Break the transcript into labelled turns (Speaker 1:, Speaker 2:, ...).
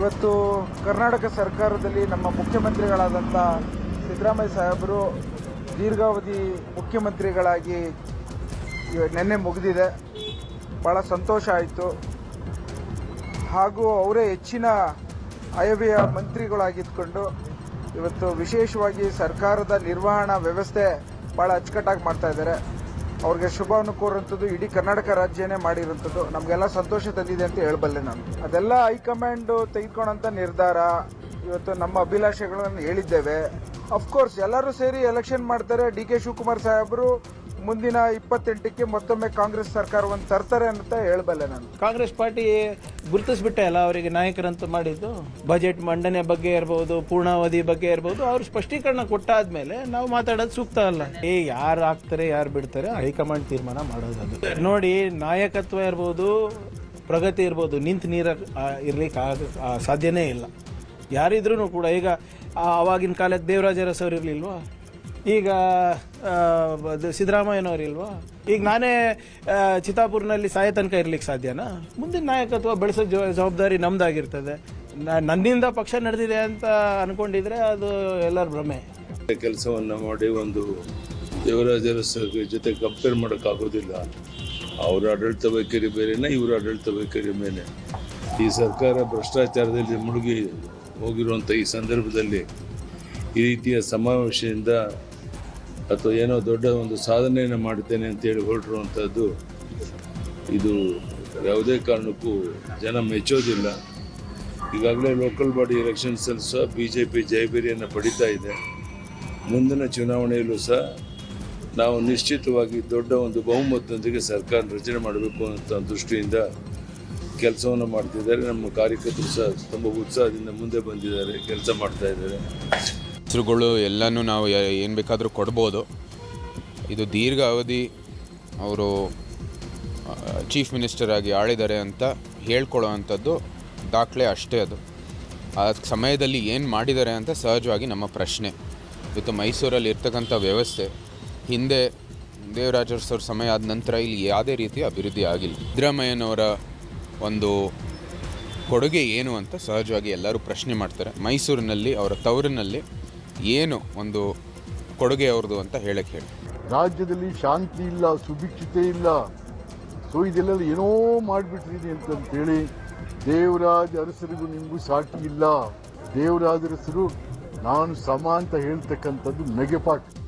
Speaker 1: ಇವತ್ತು ಕರ್ನಾಟಕ ಸರ್ಕಾರದಲ್ಲಿ ನಮ್ಮ ಮುಖ್ಯಮಂತ್ರಿಗಳಾದಂಥ ಸಿದ್ದರಾಮಯ್ಯ ಸಾಹೇಬರು ದೀರ್ಘಾವಧಿ ಮುಖ್ಯಮಂತ್ರಿಗಳಾಗಿ ನಿನ್ನೆ ಮುಗಿದಿದೆ. ಭಾಳ ಸಂತೋಷ ಆಯಿತು. ಹಾಗೂ ಅವರೇ ಹೆಚ್ಚಿನ ಆಯವ್ಯಯ ಮಂತ್ರಿಗಳಾಗಿದ್ದುಕೊಂಡು ಇವತ್ತು ವಿಶೇಷವಾಗಿ ಸರ್ಕಾರದ ನಿರ್ವಹಣಾ ವ್ಯವಸ್ಥೆ ಭಾಳ ಅಚ್ಚುಕಟ್ಟಾಗಿ ಮಾಡ್ತಾ ಇದ್ದಾರೆ. ಅವ್ರಿಗೆ ಶುಭವನ್ನು ಕೋರುವಂಥದ್ದು ಇಡೀ ಕರ್ನಾಟಕ ರಾಜ್ಯನೇ ಮಾಡಿರುವಂಥದ್ದು. ನಮಗೆಲ್ಲ ಸಂತೋಷ ತಂದಿದೆ ಅಂತ ಹೇಳಬಲ್ಲೆ ನಾನು. ಅದೆಲ್ಲ ಹೈಕಮಾಂಡ್ ತೆಗೆದುಕೊಂಡಂಥ ನಿರ್ಧಾರ, ಇವತ್ತು ನಮ್ಮ ಅಭಿಲಾಷೆಗಳನ್ನು ಹೇಳಿದ್ದೇವೆ. ಅಫ್ಕೋರ್ಸ್ ಎಲ್ಲರೂ ಸೇರಿ ಎಲೆಕ್ಷನ್ ಮಾಡ್ತಾರೆ. ಡಿ ಕೆ ಶಿವಕುಮಾರ್ ಸಾಹೇಬರು ಮುಂದಿನ ಇಪ್ಪತ್ತೆಂಟಕ್ಕೆ ಮತ್ತೊಮ್ಮೆ ಕಾಂಗ್ರೆಸ್ ಸರ್ಕಾರವನ್ನು ತರ್ತಾರೆ ಅಂತ ಹೇಳಬಲ್ಲೆ ನಾನು.
Speaker 2: ಕಾಂಗ್ರೆಸ್ ಪಾರ್ಟಿ ಗುರುತಿಸ್ಬಿಟ್ಟೆ ಅಲ್ಲ ಅವರಿಗೆ ನಾಯಕರಂತ ಮಾಡಿದ್ದು? ಬಜೆಟ್ ಮಂಡನೆ ಬಗ್ಗೆ ಇರ್ಬೋದು, ಪೂರ್ಣಾವಧಿ ಬಗ್ಗೆ ಇರ್ಬೋದು, ಅವ್ರು ಸ್ಪಷ್ಟೀಕರಣ ಕೊಟ್ಟಾದ್ಮೇಲೆ ನಾವು ಮಾತಾಡೋದು ಸೂಕ್ತ ಅಲ್ಲ. ಏ, ಯಾರು ಆಗ್ತಾರೆ ಯಾರು ಬಿಡ್ತಾರೆ, ಹೈಕಮಾಂಡ್ ತೀರ್ಮಾನ ಮಾಡೋದು ನೋಡಿ, ನಾಯಕತ್ವ ಇರ್ಬೋದು, ಪ್ರಗತಿ ಇರ್ಬೋದು, ನಿಂತು ನೀರ ಇರ್ಲಿಕ್ಕೆ ಆಗ ಸಾಧ್ಯನೇ ಇಲ್ಲ. ಯಾರಿದ್ರೂ ಕೂಡ, ಈಗ ಆವಾಗಿನ ಕಾಲಕ್ಕೆ ದೇವರಾಜ ಅರಸು ಅವ್ರು ಇರ್ಲಿಲ್ವಾ? ಈಗ ಸಿದ್ದರಾಮಯ್ಯನವರಿಲ್ವಾ? ಈಗ ನಾನೇ ಚಿತ್ತಾಪುರ್ನಲ್ಲಿ ಸಾಯ ತನಕ ಇರ್ಲಿಕ್ಕೆ ಸಾಧ್ಯನಾ? ಮುಂದಿನ ನಾಯಕತ್ವ ಬೆಳೆಸೋ ಜವ- ಜವಾಬ್ದಾರಿ ನಮ್ದಾಗಿರ್ತದೆ. ನನ್ನಿಂದ ಪಕ್ಷ ನಡೆದಿದೆ ಅಂತ ಅನ್ಕೊಂಡಿದ್ರೆ ಅದು ಎಲ್ಲರ ಭ್ರಮೆ.
Speaker 3: ಕೆಲಸವನ್ನು ಮಾಡಿ ಒಂದು ದೇವರಾಜರ ಜೊತೆ ಕಂಪೇರ್ ಮಾಡೋಕ್ಕಾಗೋದಿಲ್ಲ. ಅವರ ಆಡಳಿತ ವೈಖರಿ ಬೇರೆನೇ, ಇವರ ಆಡಳಿತ ವೈಖರಿ ಮೇಲೆ ಈ ಸರ್ಕಾರ ಭ್ರಷ್ಟಾಚಾರದಲ್ಲಿ ಮುಳುಗಿ ಹೋಗಿರುವಂಥ ಈ ಸಂದರ್ಭದಲ್ಲಿ ಈ ರೀತಿಯ ಸಮಾವೇಶದಿಂದ ಅಥವಾ ಏನೋ ದೊಡ್ಡ ಒಂದು ಸಾಧನೆಯನ್ನು ಮಾಡುತ್ತೇನೆ ಅಂತೇಳಿ ಹೊರಟಿರುವಂಥದ್ದು ಇದು ಯಾವುದೇ ಕಾರಣಕ್ಕೂ ಜನ ಮೆಚ್ಚೋದಿಲ್ಲ. ಈಗಾಗಲೇ ಲೋಕಲ್ ಬಾಡಿ ಎಲೆಕ್ಷನ್ಸಲ್ಲಿ ಸಹ ಬಿ ಜೆ ಪಿ ಜಯಬೇರಿಯನ್ನು ಪಡಿತಾ ಇದೆ. ಮುಂದಿನ ಚುನಾವಣೆಯಲ್ಲೂ ಸಹ ನಾವು ನಿಶ್ಚಿತವಾಗಿ ದೊಡ್ಡ ಒಂದು ಬಹುಮತದೊಂದಿಗೆ ಸರ್ಕಾರ ರಚನೆ ಮಾಡಬೇಕು ಅಂತ ದೃಷ್ಟಿಯಿಂದ ಕೆಲಸವನ್ನು ಮಾಡ್ತಿದ್ದಾರೆ. ನಮ್ಮ ಕಾರ್ಯಕರ್ತರು ಸಹ ತುಂಬ ಉತ್ಸಾಹದಿಂದ ಮುಂದೆ ಬಂದಿದ್ದಾರೆ, ಕೆಲಸ ಮಾಡ್ತಾ ಇದ್ದಾರೆ.
Speaker 4: ಹೆಸರುಗಳು ಎಲ್ಲನೂ ನಾವು ಏನು ಬೇಕಾದರೂ ಕೊಡ್ಬೋದು. ಇದು ದೀರ್ಘಾವಧಿ ಅವರು ಚೀಫ್ ಮಿನಿಸ್ಟರ್ ಆಗಿ ಆಳಿದ್ದಾರೆ ಅಂತ ಹೇಳ್ಕೊಳ್ಳೋ ಅಂಥದ್ದು ದಾಖಲೆ ಅಷ್ಟೇ ಅದು. ಆ ಸಮಯದಲ್ಲಿ ಏನು ಮಾಡಿದ್ದಾರೆ ಅಂತ ಸಹಜವಾಗಿ ನಮ್ಮ ಪ್ರಶ್ನೆ. ಇವತ್ತು ಮೈಸೂರಲ್ಲಿ ಇರ್ತಕ್ಕಂಥ ವ್ಯವಸ್ಥೆ, ಹಿಂದೆ ದೇವರಾಜ ಅರಸವ್ರ ಸಮಯ ಆದ ನಂತರ ಇಲ್ಲಿ ಯಾವುದೇ ರೀತಿ ಅಭಿವೃದ್ಧಿ ಆಗಿಲ್ಲ. ಸಿದ್ದರಾಮಯ್ಯನವರ ಒಂದು ಕೊಡುಗೆ ಏನು ಅಂತ ಸಹಜವಾಗಿ ಎಲ್ಲರೂ ಪ್ರಶ್ನೆ ಮಾಡ್ತಾರೆ. ಮೈಸೂರಿನಲ್ಲಿ, ಅವರ ತವರಿನಲ್ಲಿ ಏನು ಒಂದು ಕೊಡುಗೆ ಅವ್ರದ್ದು ಅಂತ ಹೇಳಕ್ಕೆ ಹೇಳಿ.
Speaker 5: ರಾಜ್ಯದಲ್ಲಿ ಶಾಂತಿ ಇಲ್ಲ, ಸುಭಿಕ್ಷತೆ ಇಲ್ಲ. ಸೊ ಇದೆಲ್ಲ ಏನೋ ಮಾಡಿಬಿಟ್ರಿದೆ ಅಂತಂತೇಳಿ ದೇವರಾಜ ಅರಸರಿಗೂ ನಿಮಗೂ ಸಾಕಿ ಇಲ್ಲ. ದೇವರಾಜ ಅರಸರು ನಾನು ಸಮ ಅಂತ ಹೇಳ್ತಕ್ಕಂಥದ್ದು ಮೆಗೆಪಾಟ್